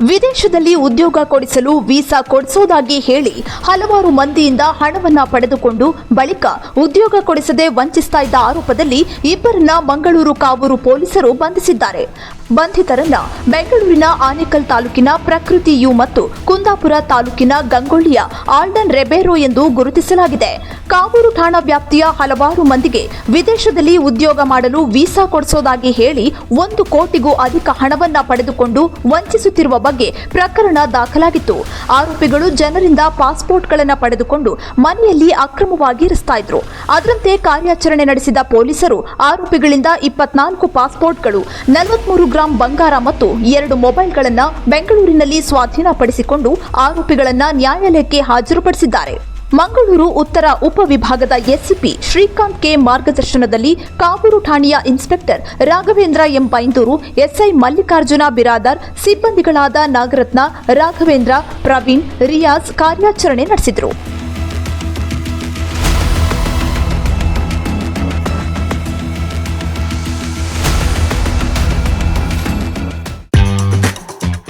ವಿದೇಶದಲ್ಲಿ ಉದ್ಯೋಗ ಕೊಡಿಸಲು ವೀಸಾ ಕೊಡಿಸೋದಾಗಿ ಹೇಳಿ ಹಲವಾರು ಮಂದಿಯಿಂದ ಹಣವನ್ನ ಪಡೆದುಕೊಂಡು ಬಳಿಕ ಉದ್ಯೋಗ ಕೊಡಿಸದೆ ವಂಚಿಸ್ತಾ ಇದ್ದ ಆರೋಪದಲ್ಲಿ ಇಬ್ಬರನ್ನ ಮಂಗಳೂರು ಕಾವೂರು ಪೊಲೀಸರು ಬಂಧಿಸಿದ್ದಾರೆ. ಬಂಧಿತರನ್ನ ಬೆಂಗಳೂರಿನ ಆನೇಕಲ್ ತಾಲೂಕಿನ ಪ್ರಕೃತಿ ಯು ಮತ್ತು ಕುಂದಾಪುರ ತಾಲೂಕಿನ ಗಂಗೊಳ್ಳಿಯ ಆಲ್ಡನ್ ರೆಬೇರೋ ಎಂದು ಗುರುತಿಸಲಾಗಿದೆ. ಕಾವೂರು ಠಾಣಾ ವ್ಯಾಪ್ತಿಯ ಹಲವಾರು ಮಂದಿಗೆ ವಿದೇಶದಲ್ಲಿ ಉದ್ಯೋಗ ಮಾಡಲು ವೀಸಾ ಕೊಡಿಸೋದಾಗಿ ಹೇಳಿ ಒಂದು ಕೋಟಿಗೂ ಅಧಿಕ ಹಣವನ್ನ ಪಡೆದುಕೊಂಡು ವಂಚಿಸುತ್ತಿರುವ ಬಗ್ಗೆ ಪ್ರಕರಣ ದಾಖಲಾಗಿತ್ತು. ಆರೋಪಿಗಳು ಜನರಿಂದ ಪಾಸ್ಪೋರ್ಟ್ಗಳನ್ನು ಪಡೆದುಕೊಂಡು ಮನೆಯಲ್ಲಿ ಅಕ್ರಮವಾಗಿ ಇರಿಸ್ತಾ ಇದ್ರು. ಅದರಂತೆ ಕಾರ್ಯಾಚರಣೆ ನಡೆಸಿದ ಪೊಲೀಸರು ಆರೋಪಿಗಳಿಂದ ಇಪ್ಪತ್ನಾಲ್ಕು ಪಾಸ್ಪೋರ್ಟ್ಗಳು, ನಲವತ್ಮೂರು ಗ್ರಾಂ ಬಂಗಾರ ಮತ್ತು ಎರಡು ಮೊಬೈಲ್ಗಳನ್ನು ಬೆಂಗಳೂರಿನಲ್ಲಿ ಸ್ವಾಧೀನಪಡಿಸಿಕೊಂಡು ಆರೋಪಿಗಳನ್ನು ನ್ಯಾಯಾಲಯಕ್ಕೆ ಹಾಜರುಪಡಿಸಿದ್ದಾರೆ. ಮಂಗಳೂರು ಉತ್ತರ ಉಪವಿಭಾಗದ ಎಸ್ಸಿಪಿ ಶ್ರೀಕಾಂತ್ ಕೆ ಮಾರ್ಗದರ್ಶನದಲ್ಲಿ ಕಾವೂರು ಠಾಣೆಯ inspector Raghavendra M Byndoor SI Mallikarjuna Biradar, ಸಿಬ್ಬಂದಿಗಳಾದ Nagaratna, Raghavendra, Praveen, Riyaz ಕಾರ್ಯಾಚರಣೆ ನಡೆಸಿದರು.